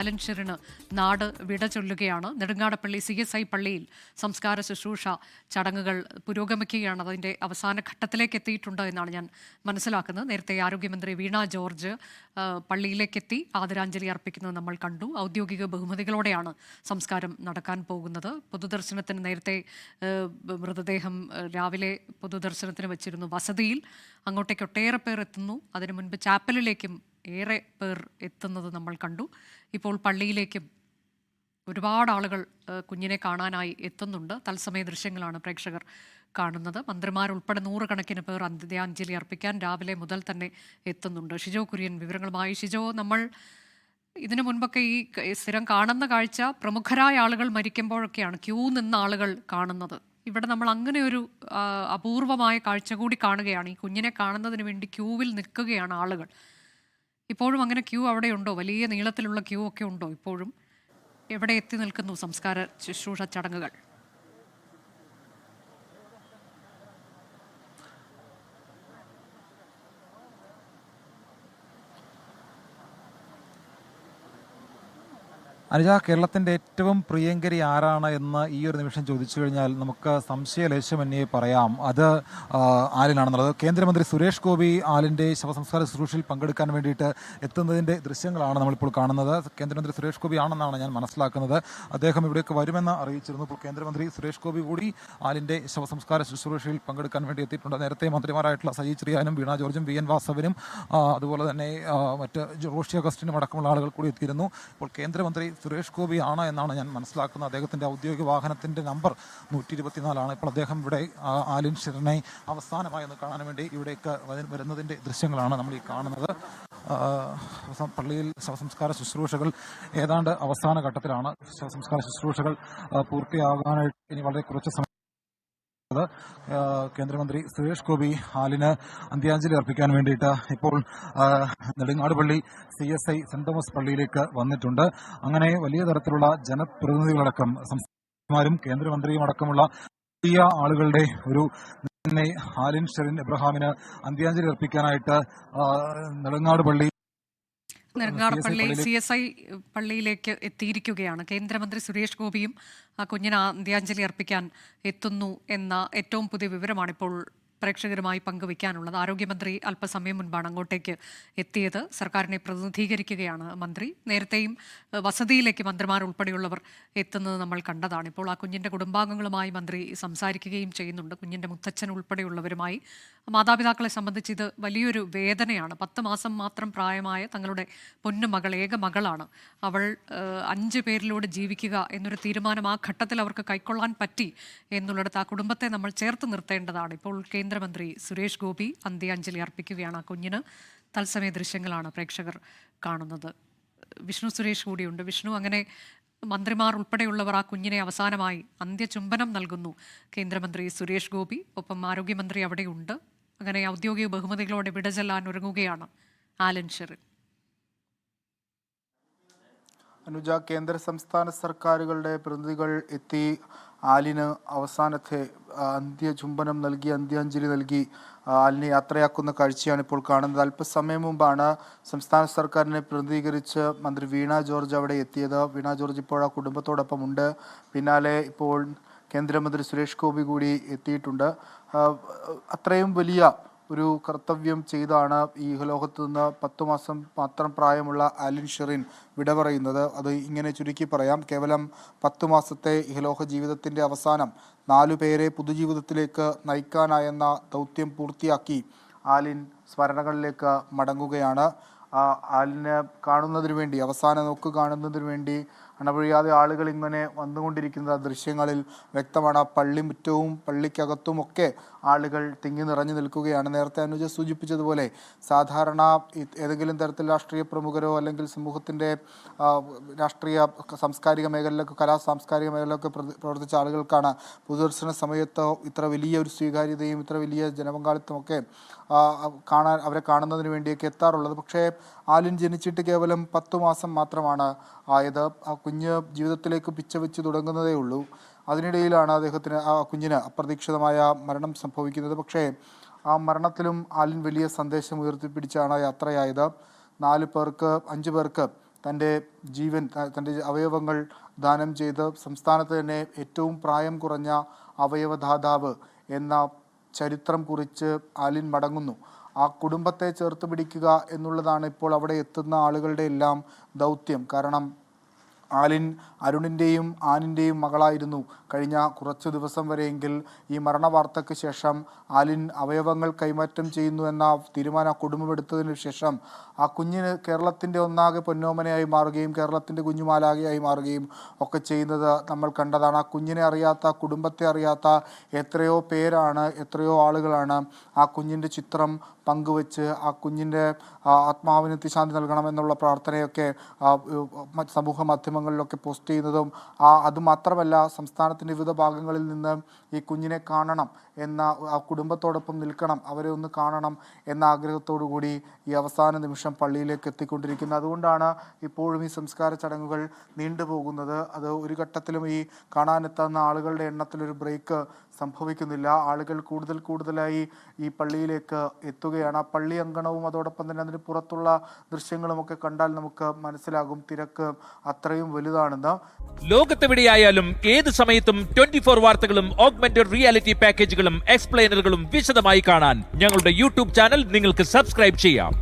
ബാലൻഷറിന് നാട് വിട ചൊല്ലുകയാണ്. നെടുങ്ങാടപ്പള്ളി സി എസ് ഐ പള്ളിയിൽ സംസ്കാര ശുശ്രൂഷ ചടങ്ങുകൾ പുരോഗമിക്കുകയാണ്. അതിന്റെ അവസാന ഘട്ടത്തിലേക്ക് എത്തിയിട്ടുണ്ട് എന്നാണ് ഞാൻ മനസ്സിലാക്കുന്നത്. നേരത്തെ ആരോഗ്യമന്ത്രി വീണ ജോർജ് പള്ളിയിലേക്കെത്തി ആദരാഞ്ജലി അർപ്പിക്കുന്നത് നമ്മൾ കണ്ടു. ഔദ്യോഗിക ബഹുമതികളോടെയാണ് സംസ്കാരം നടക്കാൻ പോകുന്നത്. പൊതുദർശനത്തിന് നേരത്തെ മൃതദേഹം രാവിലെ പൊതുദർശനത്തിന് വെച്ചിരുന്നു. വസതിയിൽ അങ്ങോട്ടേക്ക് ഒട്ടേറെ പേർ എത്തുന്നു. അതിനു മുൻപ് ചാപ്പലിലേക്കും ഏറെ പേർ എത്തുന്നത് നമ്മൾ കണ്ടു. ഇപ്പോൾ പള്ളിയിലേക്കും ഒരുപാട് ആളുകൾ കുഞ്ഞിനെ കാണാനായി എത്തുന്നുണ്ട്. തത്സമയ ദൃശ്യങ്ങളാണ് പ്രേക്ഷകർ കാണുന്നത്. മന്ത്രിമാരുൾപ്പെടെ നൂറുകണക്കിന് പേർ അന്ത്യാഞ്ജലി അർപ്പിക്കാൻ രാവിലെ മുതൽ തന്നെ എത്തുന്നുണ്ട്. ഷിജോ കുര്യൻ വിവരങ്ങളുമായി. ഷിജോ നമ്മൾ ഇതിനു മുൻപൊക്കെ ഈ സ്ഥിരം കാണുന്ന കാഴ്ച പ്രമുഖരായ ആളുകൾ മരിക്കുമ്പോഴൊക്കെയാണ് ക്യൂ നിന്ന ആളുകൾ കാണുന്നത്. ഇവിടെ നമ്മൾ അങ്ങനെ ഒരു അപൂർവമായ കാഴ്ച കൂടി കാണുകയാണ്. ഈ കുഞ്ഞിനെ കാണുന്നതിന് വേണ്ടി ക്യൂവിൽ നിൽക്കുകയാണ് ആളുകൾ. ഇപ്പോഴും അങ്ങനെ ക്യൂ അവിടെ ഉണ്ടോ? വലിയ നീളത്തിലുള്ള ക്യൂ ഒക്കെ ഉണ്ടോ ഇപ്പോഴും? എവിടെ എത്തി നിൽക്കുന്നു സംസ്കാര ശുശ്രൂഷ ചടങ്ങുകൾ? അനുജ കേരളത്തിന്റെ ഏറ്റവും പ്രിയങ്കരി ആരാണ് എന്ന് ഈ ഒരു നിമിഷം ചോദിച്ചു കഴിഞ്ഞാൽ നമുക്ക് സംശയലേശമന്യേ പറയാം. അത് ആലിനാണെന്നുള്ളത് കേന്ദ്രമന്ത്രി സുരേഷ് ഗോപി ആലിന്റെ ശവസംസ്കാര ശുശ്രൂഷയിൽ പങ്കെടുക്കാൻ വേണ്ടിയിട്ട് എത്തുന്നതിന്റെ ദൃശ്യങ്ങളാണ് നമ്മളിപ്പോൾ കാണുന്നത്. കേന്ദ്രമന്ത്രി സുരേഷ് ഗോപി ആണെന്നാണ് ഞാൻ മനസ്സിലാക്കുന്നത്. അദ്ദേഹം ഇവിടേക്ക് വരുമെന്ന് അറിയിച്ചിരുന്നു. ഇപ്പോൾ കേന്ദ്രമന്ത്രി സുരേഷ് ഗോപി കൂടി ആലിന്റെ ശവസംസ്കാര ശുശ്രൂഷയിൽ പങ്കെടുക്കാൻ വേണ്ടി എത്തിയിട്ടുണ്ട്. നേരത്തെ മന്ത്രിമാരായിട്ടുള്ള സജി ചെറിയാനും വീണ ജോർജും വി എൻ വാസവനും അതുപോലെ തന്നെ മറ്റ് റോഷി അഗസ്റ്റിനും അടക്കമുള്ള ആളുകൾ കൂടി എത്തിയിരുന്നു. ഇപ്പോൾ കേന്ദ്രമന്ത്രി സുരേഷ് ഗോപി ആണ് എന്നാണ് ഞാൻ മനസ്സിലാക്കുന്നത്. അദ്ദേഹത്തിന്റെ ഔദ്യോഗിക വാഹനത്തിന്റെ നമ്പർ നൂറ്റി ഇരുപത്തിനാലാണ് ഇപ്പോൾ അദ്ദേഹം ഇവിടെ ആലിൻ ഷിറിനെ അവസാനമായി ഒന്ന് കാണാൻ വേണ്ടി ഇവിടേക്ക് വരുന്നതിന്റെ ദൃശ്യങ്ങളാണ് നമ്മൾ ഈ കാണുന്നത്. പള്ളിയിൽ ശവസംസ്കാര ശുശ്രൂഷകൾ ഏതാണ്ട് അവസാന ഘട്ടത്തിലാണ് ശവസംസ്കാര ശുശ്രൂഷകൾ പൂർത്തിയാകാനായിട്ട് ഇനി വളരെ കുറച്ച് സമയം കേന്ദ്രമന്ത്രി സുരേഷ് ഗോപി ഹാലിന് അന്ത്യാഞ്ജലി അർപ്പിക്കാൻ വേണ്ടിയിട്ട് ഇപ്പോൾ നെടുങ്ങാടുപള്ളി നെടുങ്ങാട് പള്ളി C S I saint Thomas പള്ളിയിലേക്ക് വന്നിട്ടുണ്ട്. അങ്ങനെ വലിയ തരത്തിലുള്ള ജനപ്രതിനിധികളടക്കം സംസ്ഥാനമാരും കേന്ദ്രമന്ത്രിയും അടക്കമുള്ള വലിയ ആളുകളുടെ ഒരു ഹാലിൻ ഷെറിൻ എബ്രഹാമിന് അന്ത്യാഞ്ജലി അർപ്പിക്കാനായിട്ട് ആ, നെടുങ്ങാട് പള്ളി സി എസ് ഐ പള്ളിയിലേക്ക് എത്തിയിരിക്കുകയാണ്. കേന്ദ്രമന്ത്രി സുരേഷ് ഗോപിയും ആ കുഞ്ഞിന് അന്ത്യാഞ്ജലി അർപ്പിക്കാൻ എത്തുന്നു എന്ന ഏറ്റവും പുതിയ വിവരമാണ് ഇപ്പോൾ പ്രേക്ഷകരുമായി പങ്കുവയ്ക്കാനുള്ളത്. ആരോഗ്യമന്ത്രി അല്പസമയം മുൻപാണ് അങ്ങോട്ടേക്ക് എത്തിയത്. സർക്കാരിനെ പ്രതിനിധീകരിക്കുകയാണ് മന്ത്രി. നേരത്തെയും വസതിയിലേക്ക് മന്ത്രിമാർ ഉൾപ്പെടെയുള്ളവർ എത്തുന്നത് നമ്മൾ കണ്ടതാണ്. ഇപ്പോൾ ആ കുഞ്ഞിന്റെ കുടുംബാംഗങ്ങളുമായി മന്ത്രി സംസാരിക്കുകയും ചെയ്യുന്നുണ്ട്. കുഞ്ഞിന്റെ മുത്തച്ഛൻ ഉൾപ്പെടെയുള്ളവരുമായി. മാതാപിതാക്കളെ സംബന്ധിച്ച് ഇത് വലിയൊരു വേദനയാണ്. പത്ത് മാസം മാത്രം പ്രായമായ തങ്ങളുടെ പൊന്നു മകൾ ഏക മകളാണ്. അവൾ അഞ്ച് പേരിലൂടെ ജീവിക്കുക എന്നൊരു തീരുമാനം ആ ഘട്ടത്തിൽ അവർക്ക് കൈക്കൊള്ളാൻ പറ്റി എന്നുള്ളിടത്ത് ആ കുടുംബത്തെ നമ്മൾ ചേർത്ത് നിർത്തേണ്ടതാണ്. ഇപ്പോൾ കേന്ദ്രമന്ത്രി സുരേഷ് ഗോപി അന്ത്യാഞ്ജലി അർപ്പിക്കുകയാണ്. ആ കുഞ്ഞിന് തത്സമയ ദൃശ്യങ്ങളാണ് പ്രേക്ഷകർ കാണുന്നത്. വിഷ്ണു സുരേഷ് കൂടിയുണ്ട്. വിഷ്ണു അങ്ങനെ മന്ത്രിമാർ ഉൾപ്പെടെയുള്ളവർ ആ കുഞ്ഞിനെ അവസാനമായി അന്ത്യചുംബനം നൽകുന്നു. കേന്ദ്രമന്ത്രി സുരേഷ് ഗോപി ഒപ്പം ആരോഗ്യമന്ത്രി അവിടെയുണ്ട്. അങ്ങനെ ഔദ്യോഗിക ബഹുമതികളോടെ വിടചെല്ലാൻ ഒരുങ്ങുകയാണ് ആലൻ ഷെറിൻ. അനുജ കേന്ദ്ര സംസ്ഥാന സർക്കാരുകളുടെ പ്രതിനിധികൾ എത്തി ആലിന് അവസാനത്തെ അന്ത്യചുംബനം നൽകി അന്ത്യാഞ്ജലി നൽകി ആലിനെ യാത്രയാക്കുന്ന കാഴ്ചയാണ് ഇപ്പോൾ കാണുന്നത്. അല്പസമയം മുമ്പാണ് സംസ്ഥാന സർക്കാരിനെ പ്രതിനിധീകരിച്ച് മന്ത്രി വീണ ജോർജ് അവിടെ എത്തിയത്. വീണ ജോർജ് ഇപ്പോൾ ആ കുടുംബത്തോടൊപ്പം ഉണ്ട്. പിന്നാലെ ഇപ്പോൾ കേന്ദ്രമന്ത്രി സുരേഷ് ഗോപി കൂടി എത്തിയിട്ടുണ്ട്. അത്രയും വലിയ ഒരു കർത്തവ്യം ചെയ്താണ് ഈ ലോകത്ത് നിന്ന് പത്തു മാസം മാത്രം പ്രായമുള്ള ആലിൻ ഷെറിൻ വിട പറയുന്നത്. അത് ഇങ്ങനെ ചുരുക്കി പറയാം. കേവലം പത്തു മാസത്തെ ഇഹലോക ജീവിതത്തിന്റെ അവസാനം നാലു പേരെ പുതുജീവിതത്തിലേക്ക് നയിക്കാനായെന്ന ദൗത്യം പൂർത്തിയാക്കി ആലിൻ സ്മരണകളിലേക്ക് മടങ്ങുകയാണ്. ആലിനെ കാണുന്നതിന് വേണ്ടി അവസാന നോക്ക് കാണുന്നതിന് വേണ്ടി അണപൊഴിയാതെ ആളുകൾ ഇങ്ങനെ വന്നുകൊണ്ടിരിക്കുന്ന ദൃശ്യങ്ങളിൽ വ്യക്തമാണ് പള്ളിമുറ്റവും പള്ളിക്കകത്തുമൊക്കെ ആളുകൾ തിങ്ങി നിറഞ്ഞു നിൽക്കുകയാണ്. നേരത്തെ അനുജ സൂചിപ്പിച്ചതുപോലെ സാധാരണ ഏതെങ്കിലും തരത്തിൽ രാഷ്ട്രീയ പ്രമുഖരോ അല്ലെങ്കിൽ സമൂഹത്തിന്റെ രാഷ്ട്രീയ സാംസ്കാരിക മേഖലയിലൊക്കെ കലാ സാംസ്കാരിക മേഖലയിലൊക്കെ പ്രവർത്തിച്ച ആളുകൾക്കാണ് പൊതുദർശന സമയത്ത് ഇത്ര വലിയ ഒരു സ്വീകാര്യതയും ഇത്ര വലിയ ജനപങ്കാളിത്തമൊക്കെ കാണാൻ അവരെ കാണുന്നതിന് വേണ്ടിയൊക്കെ എത്താറുള്ളത്. പക്ഷേ ആലിൻ ജനിച്ചിട്ട് കേവലം പത്തു മാസം മാത്രമാണ് ആയത്. കുഞ്ഞ് ജീവിതത്തിലേക്ക് പിച്ച വെച്ച് തുടങ്ങുന്നതേ ഉള്ളൂ. അതിനിടയിലാണ് അദ്ദേഹത്തിന് ആ കുഞ്ഞിന് അപ്രതീക്ഷിതമായ മരണം സംഭവിക്കുന്നത്. പക്ഷേ ആ മരണത്തിലും ആലിൻ വലിയ സന്ദേശം ഉയർത്തിപ്പിടിച്ചാണ് യാത്രയായത്. നാല് പേർക്ക് അഞ്ച് പേർക്ക് തന്റെ ജീവൻ തന്റെ അവയവങ്ങൾ ദാനം ചെയ്ത് സംസ്ഥാനത്ത് തന്നെ ഏറ്റവും പ്രായം കുറഞ്ഞ അവയവദാതാവ് എന്ന ചരിത്രം കുറിച്ച് ആലിൻ മടങ്ങുന്നു. ആ കുടുംബത്തെ ചേർത്ത് പിടിക്കുക എന്നുള്ളതാണ് ഇപ്പോൾ അവിടെ എത്തുന്ന ആളുകളുടെ എല്ലാം ദൗത്യം. കാരണം ആലിൻ അരുണിന്റെയും ആനിന്റെയും മകളായിരുന്നു. കഴിഞ്ഞ കുറച്ചു ദിവസം വരെയെങ്കിൽ ഈ മരണവാർത്തയ്ക്ക് ശേഷം ആലിൻ അവയവങ്ങൾ കൈമാറ്റം ചെയ്യുന്നു എന്ന തീരുമാനം കുടുംബമെടുത്തതിനു ശേഷം ആ കുഞ്ഞിന് കേരളത്തിന്റെ ഒന്നാകെ പൊന്നോമനയായി മാറുകയും കേരളത്തിന്റെ കുഞ്ഞുമാലാകയായി മാറുകയും ഒക്കെ ചെയ്യുന്നത് നമ്മൾ കണ്ടതാണ്. ആ കുഞ്ഞിനെ അറിയാത്ത കുടുംബത്തെ അറിയാത്ത എത്രയോ പേരാണ് എത്രയോ ആളുകളാണ് ആ കുഞ്ഞിന്റെ ചിത്രം പങ്കുവച്ച് ആ കുഞ്ഞിന്റെ ആത്മാവിന് തിശാന്തി നൽകണമെന്നുള്ള പ്രാർത്ഥനയൊക്കെ സമൂഹ മാധ്യമങ്ങളിലൊക്കെ പോസ്റ്റ് ചെയ്യുന്നതും ആ അതുമാത്രമല്ല സംസ്ഥാനത്തിന്റെ വിവിധ ഭാഗങ്ങളിൽ നിന്ന് ഈ കുഞ്ഞിനെ കാണണം എന്ന ആ കുടുംബത്തോടൊപ്പം നിൽക്കണം അവരെ ഒന്ന് കാണണം എന്ന ആഗ്രഹത്തോടു കൂടി ഈ അവസാന നിമിഷം പള്ളിയിലേക്ക് എത്തിക്കൊണ്ടിരിക്കുന്നത് അതുകൊണ്ടാണ് ഇപ്പോഴും ഈ സംസ്കാര ചടങ്ങുകൾ നീണ്ടുപോകുന്നത് അത് ഒരു ഘട്ടത്തിലും ഈ കാണാനെത്തുന്ന ആളുകളുടെ എണ്ണത്തിലൊരു ബ്രേക്ക് സംഭവിക്കുന്നില്ല. ആളുകൾ കൂടുതൽ കൂടുതലായി ഈ പള്ളിയിലേക്ക് എത്തുകയാണ് ആ പള്ളി അങ്കണവും അതോടൊപ്പം തന്നെ അതിന് പുറത്തുള്ള ദൃശ്യങ്ങളുമൊക്കെ കണ്ടാൽ നമുക്ക് മനസ്സിലാകും തിരക്ക് അത്രയും വലുതാണെന്ന്. ലോകത്തെവിടെയായാലും ഏത് സമയത്തും ട്വന്റി ഫോർ വാർത്തകളും ഓഗ്മെന്റഡ് റിയാലിറ്റി പാക്കേജുകളും എക്സ്പ്ലെയിനറുകളും വിശദമായി കാണാൻ ഞങ്ങളുടെ യൂട്യൂബ് ചാനൽ നിങ്ങൾക്ക് സബ്സ്ക്രൈബ് ചെയ്യാം.